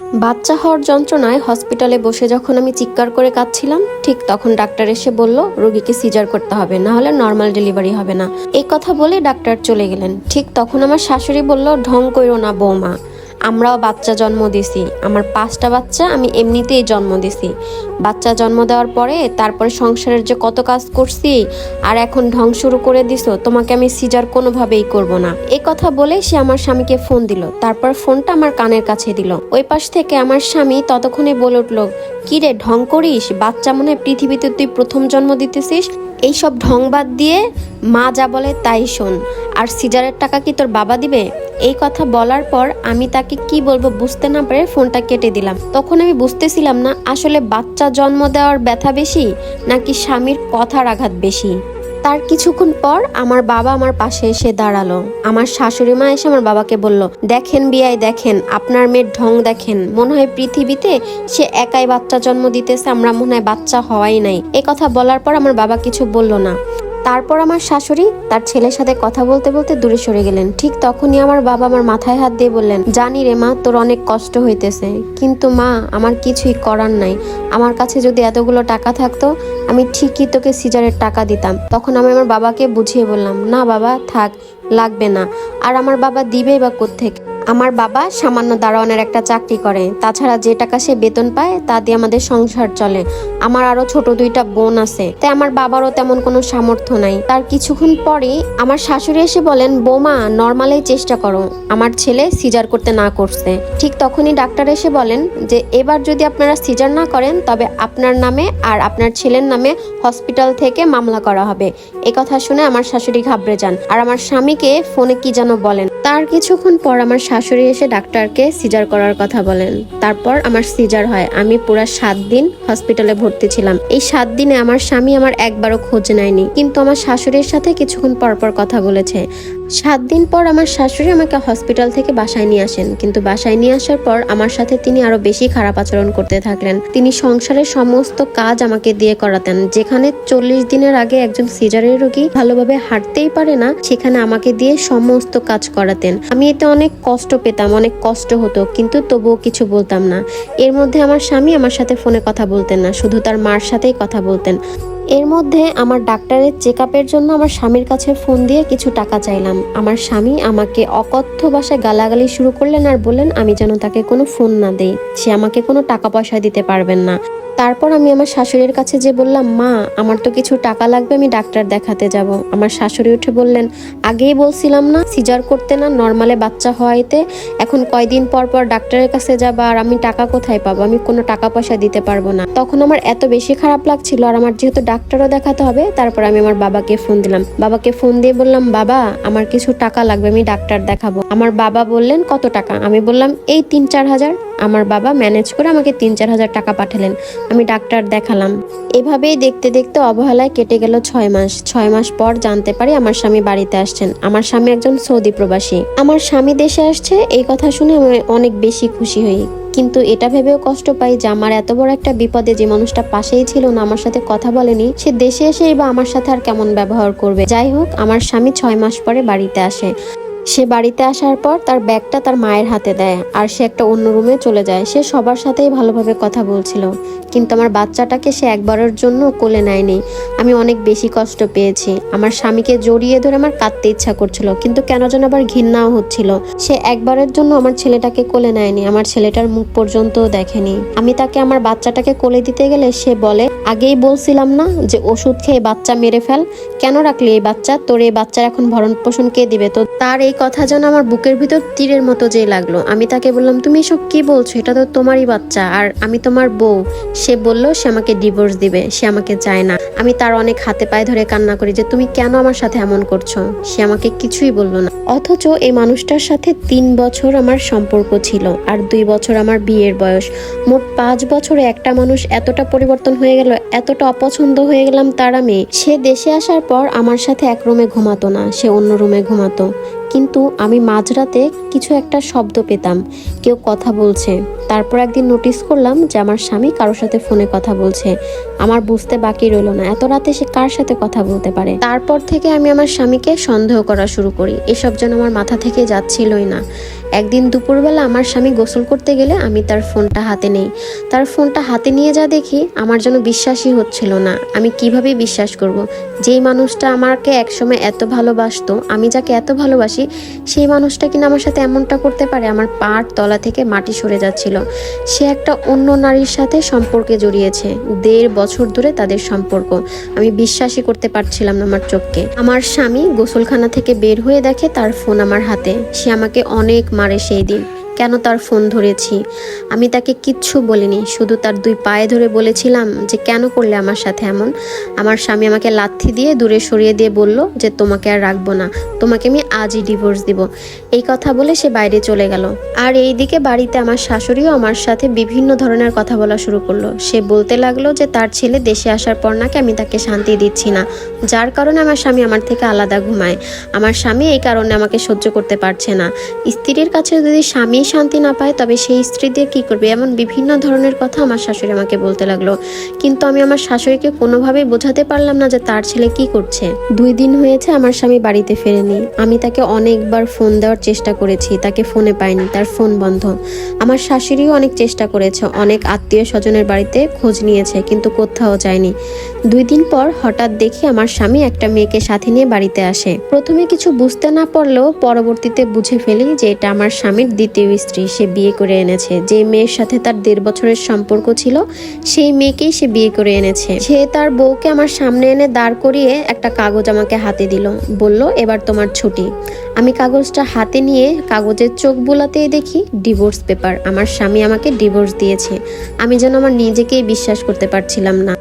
বাচ্চা হওয়ার যন্ত্রণায় হসপিটালে বসে যখন আমি চিৎকার করে কাঁদছিলাম, ঠিক তখন ডাক্তার এসে বলল, রোগীকে সিজার করতে হবে, না হলে নর্মাল ডেলিভারি হবে না। এই কথা বলে ডাক্তার চলে গেলেন। ঠিক তখন আমার শাশুড়ি বলল, ঢং কইরো না বৌমা। আমরাও বাচ্চা জন্ম দিছি। আমার পাঁচটা বাচ্চা, আমি এমনিতেই জন্ম দিছি। বাচ্চা জন্ম দেওয়ার পরে তারপরে সংসারের যে কত কাজ করছি আর এখন ঢং শুরু করে দিছো, তোমাকে আমি সিজার কোনোভাবেই করব না। এই কথা বলে সে আমার স্বামীকে ফোন দিল। তারপর ফোনটা আমার কানের কাছে দিল। ওই পাশ থেকে আমার স্বামী ততক্ষণে বলে উঠল, কি রে, ঢং করিস? বাচ্চা মনে পৃথিবীতে তুই প্রথম জন্ম দিতেছিস। এইসব ঢং বাদ দিয়ে মা যা বলে তাই শোন। আর সিজারের টাকা কি তোর বাবা দিবে? এই কথা বলার পর আমি তাকে কি বলব বুঝতে না পেরে ফোনটা কেটে দিলাম। তখন আমি বুঝতেছিলাম না আসলে বাচ্চা জন্ম দেওয়ার ব্যথা বেশি নাকি স্বামীর কথার আঘাত বেশি। তার কিছুক্ষণ পর আমার বাবা আমার পাশে এসে দাঁড়াল। আমার শাশুড়ি মা এসে আমার বাবাকে বলল, দেখেন বিয়াই, দেখেন, আপনার মেয়ের ঢং দেখেন। মনে হয় পৃথিবীতে সে একাই বাচ্চা জন্ম দিতেছে, আমরা মনে হয় বাচ্চা হওয়াই নাই। এ কথা বলার পর আমার বাবা কিছু বলল না। তারপর আমার শাশুড়ি তার ছেলের সাথে কথা বলতে বলতে দূরে সরে গেলেন। ঠিক তখনই আমার বাবা আমার মাথায় হাত দিয়ে বললেন, জানি রে মা, তোর অনেক কষ্ট হইতেছে। কিন্তু মা, আমার কিছুই করার নাই। আমার কাছে যদি এতগুলো টাকা থাকতো, আমি ঠিকই তোকে সিজারের টাকা দিতাম। তখন আমি আমার বাবাকে বুঝিয়ে বললাম, না বাবা, থাক, লাগবে না। আর আমার বাবা দিবেই বা কোত্থেকে? আমার বাবা সামান্য দারোয়ানের একটা চাকরি করে। তাছাড়া যে টাকা সে বেতন পায়, তা দিয়ে আমাদের সংসার চলে। আমার আরও ছোট দুইটা বোন আছে। তাই আমার বাবারও তেমন কোনো সামর্থ্য নাই। তার কিছুক্ষণ পরেই আমার শাশুড়ি এসে বলেন, বোমা, নর্মালেই চেষ্টা করো। আমার ছেলে সিজার করতে না করছে। ঠিক তখনই ডাক্তার এসে বলেন যে, এবার যদি আপনারা সিজার না করেন, তবে আপনার নামে আর আপনার ছেলের নামে হসপিটাল থেকে মামলা করা হবে। এ কথা শুনে আমার শাশুড়ি ঘাবড়ে যান। আর আমার স্বামীকে ফোনে কি যেন বলেন। তার কিছুক্ষণ পর আমার শাশুড়ি এসে ডাক্তারকে সিজার করার কথা বলেন। তারপর আমার সিজার হয়। আমি পুরো সাত দিন হসপিটালে ভর্তি ছিলাম। এই সাত দিনে আমার স্বামী আমার একবারও খোঁজ নেয়নি। কিন্তু আমার শাশুড়ির সাথে কিছুক্ষণ পর পর কথা বলেছে। সাত দিন পর আমার শাশুড়ি আমাকে হসপিটাল থেকে বাসায় নিয়ে আসেন। কিন্তু বাসায় নিয়ে আসার পর আমার সাথে তিনি আরও বেশি খারাপ আচরণ করতে থাকলেন। তিনি সংসারের সমস্ত কাজ আমাকে দিয়ে করাতেন। যেখানে চল্লিশ দিনের আগে একজন সিজারের রোগী ভালোভাবে হাঁটতেই পারে না, সেখানে আমাকে দিয়ে সমস্ত কাজ করাতেন। আমি এতে অনেক কষ্ট পেতাম, অনেক কষ্ট হতো, কিন্তু তবুও কিছু বলতাম না। এর মধ্যে আমার স্বামী আমার সাথে ফোনে কথা বলতেন না, শুধু তার মার সাথেই কথা বলতেন। এর মধ্যে আমার ডাক্তারের চেক জন্য আমার স্বামীর কাছে ফোন দিয়ে কিছু টাকা চাইলাম। আমার স্বামী আমাকে অকথ্য ভাষায় গালাগালি শুরু করলেন আর বললেন, আমি যেন তাকে কোনো ফোন না দেই। সে আমাকে কোনো টাকা পয়সা দিতে পারবেন না। তারপর আমি আমার শাশুড়ির কাছে যে বললাম, মা, আমার তো কিছু টাকা লাগবে, আমি ডাক্তার দেখাতে যাব। আমার শাশুড়ি উঠে বললেন, আগেই বলছিলাম না, সিজার করতে না, নর্মালে বাচ্চা হওয়াইতে। এখন কয়দিন পর পর ডাক্তারের কাছে যাব আর আমি টাকা কোথায় পাবো? আমি কোনো টাকা পয়সা দিতে পারব না। তখন আমার এত বেশি খারাপ লাগছিল আর আমার যেহেতু ডাক্তারও দেখাতে হবে, তারপর আমি আমার বাবাকে ফোন দিলাম। বাবাকে ফোন দিয়ে বললাম, বাবা, আমার কিছু টাকা লাগবে, আমি ডাক্তার দেখাবো। আমার বাবা বললেন, কত টাকা? আমি বললাম, এই তিন চার হাজার। আমার বাবা ম্যানেজ করে আমাকে তিন চার হাজার টাকা পাঠালেন। আমি ডাক্তার দেখালাম। এভাবেই দেখতে দেখতে অবহেলায় কেটে গেল ছয় মাস। ছয় মাস পর জানতে পারি আমার স্বামী বাড়িতে আসছেন। আমার স্বামী একজন সৌদি প্রবাসী। আমার স্বামী দেশে আসছে, এই কথা শুনে আমি অনেক বেশি খুশি হই। কিন্তু এটা ভেবেও কষ্ট পাই যে আমার এত বড় একটা বিপদে যে মানুষটা পাশেই ছিল না, আমার সাথে কথা বলেনি, সে দেশে এসে বা আমার সাথে আর কেমন ব্যবহার করবে? যাই হোক, আমার স্বামী ছয় মাস পরে বাড়িতে আসে। সে বাড়িতে আসার পর তার ব্যাগটা তার মায়ের হাতে দেয়, আর সে একটা অন্য রুমে চলে যায়। সে সবার সাথেই ভালোভাবে কথা বলছিল, কিন্তু আমার বাচ্চাটাকে সে একবারের জন্য কোলে নেয়নি। আমি অনেক বেশি কষ্ট পেয়েছি। আমার স্বামীকে জড়িয়ে ধরে আমার কাঁদতে ইচ্ছা করছিল, কিন্তু কেন যেন আবার ঘৃণাও হচ্ছিল। সে একবারের জন্য আমার ছেলেটাকে কোলে নেয়নি, আমার ছেলেটার মুখ পর্যন্তও দেখেনি। আমি তাকে আমার বাচ্চাটাকে কোলে দিতে গেলে সে বলে, আগেই বলছিলাম না যে ওষুধ খেয়ে বাচ্চা মেরে ফেল। কেন রাখলি এই বাচ্চা? তোর এই বাচ্চার এখন ভরণ পোষণ কে দিবে? তো তার এই কথা যেন আমার বুকের ভিতর তীরের মতো যে লাগল। আমি তাকে বললাম, তুমি এসব কি বলছো? এটা তো তোমারই বাচ্চা। আর আমি তোমার বউ। সে বলল, সে আমাকে ডিভোর্স দিবে। সে আমাকে চায় না। আমি তার অনেক হাতে পায়ে ধরে কান্না করি যে, তুমি কেন আমার সাথে এমন করছ? সে আমাকে কিছুই বলল না। অথচ এই মানুষটার সাথে তিন বছর আমার সম্পর্ক ছিল আর দুই বছর আমার বিয়ের বয়স। মোট পাঁচ বছরে একটা মানুষ এতটা পরিবর্তন হয়ে গেল, এতটা অপছন্দ হয়ে গেলাম তার আমি। সে দেশে আসার পর আমার সাথে এক রুমে ঘুমাতো না, সে অন্য রুমে ঘুমাতো। কিন্তু আমি মাঝরাতে কিছু একটা শব্দ পেতাম। কেউ কথা বলছে। তারপর একদিন নোটিস করলাম যে আমার স্বামী কারোর সাথে ফোনে কথা বলছে। আমার বুঝতে বাকি রইল না। এত রাতে সে কার সাথে কথা বলতে পারে? তারপর থেকে আমি আমার স্বামীকে সন্দেহ করা শুরু করি। এসব যেন আমার মাথা থেকে যাচ্ছিলই না। একদিন দুপুরবেলা আমার স্বামী গোসল করতে গেলে আমি তার ফোনটা হাতে নেই। তার ফোনটা হাতে নিয়ে যা দেখি, আমার যেন বিশ্বাসই হচ্ছিল না। আমি কীভাবে বিশ্বাস করব। যেই মানুষটা আমাকে একসময় এত ভালোবাসতো, আমি যাকে এত ভালোবাসি, সেই মানুষটা কিনা আমার সাথে এমনটা করতে পারে, আমার পার তলা থেকে মাটি সরে যাচ্ছিল। সে একটা অন্য নারীর সাথে সম্পর্কে জড়িয়েছে। দেড় বছর ধরে তাদের সম্পর্ক। আমি বিশ্বাসই করতে পারছিলাম না আমার চোখকে। আমার স্বামী গোসলখানা থেকে বের হয়ে দেখে তার ফোন আমার হাতে। সে আমাকে অনেক মারে সেই দিন। কেন তার ফোন ধরেছি? আমি তাকে কিচ্ছু বলিনি, শুধু তার দুই পায়ে ধরে বলেছিলাম যে কেন করলে আমার সাথে এমন? আমার স্বামী আমাকে লাথি দিয়ে দূরে সরিয়ে দিয়ে বলল যে তোমাকে আর রাখব না, তোমাকে আমি আজই ডিভোর্স দিব। এই কথা বলে সে বাইরে চলে গেল। আর এইদিকে বাড়িতে আমার শাশুড়িও আমার সাথে বিভিন্ন ধরনের কথা বলা শুরু করল। সে বলতে লাগল যে তার ছেলে দেশে আসার পর নাকি আমি তাকে শান্তি দিচ্ছি না, যার কারণে আমার স্বামী আমার থেকে আলাদা ঘুমায়। আমার স্বামী এই কারণে আমাকে সহ্য করতে পারছে না। স্ত্রীর কাছে যদি স্বামী শান্তি না পায়, তবে সেই স্ত্রী দিয়ে কী করবে? এমন বিভিন্ন ধরনের কথা আমার শাশুড়ি আমাকে বলতে লাগল। কিন্তু আমি আমার শাশুড়িকে কোনোভাবেই বোঝাতে পারলাম না যে তার ছেলে কি করছে। দুই দিন হয়েছে আমার স্বামী বাড়িতে ফেরেনি। আমি তাকে অনেকবার ফোন দেওয়ার চেষ্টা করেছি, তাকে ফোনে পাইনি, তার ফোন বন্ধ। আমার শাশুড়িও অনেক চেষ্টা করেছে, অনেক আত্মীয় স্বজনের বাড়িতে খোঁজ নিয়েছে, কিন্তু কোথাও যায়নি। দুই দিন পর হঠাৎ দেখি আমার স্বামী একটা মেয়েকে সাথে নিয়ে বাড়িতে আসে। প্রথমে কিছু বুঝতে না পারলেও পরবর্তীতে বুঝে ফেলি যে এটা আমার স্বামীর দ্বিতীয় স্ত্রী সে বিয়ে করে এনেছে। যে মেয়ের সাথে তার দেড় বছরের সম্পর্ক ছিল, সেই মেয়েকেই সে বিয়ে করে এনেছে। সে তার বউকে আমার সামনে এনে দাঁড় করিয়ে একটা কাগজ আমাকে হাতে দিল। বলল, এবার তোমার ছুটি। আমি কাগজটা হাতে নিয়ে কাগজের চোখ বোলাতেই দেখি ডিভোর্স পেপার। আমার স্বামী আমাকে ডিভোর্স দিয়েছে। আমি যেন আমার নিজেকেই বিশ্বাস করতে পারছিলাম না।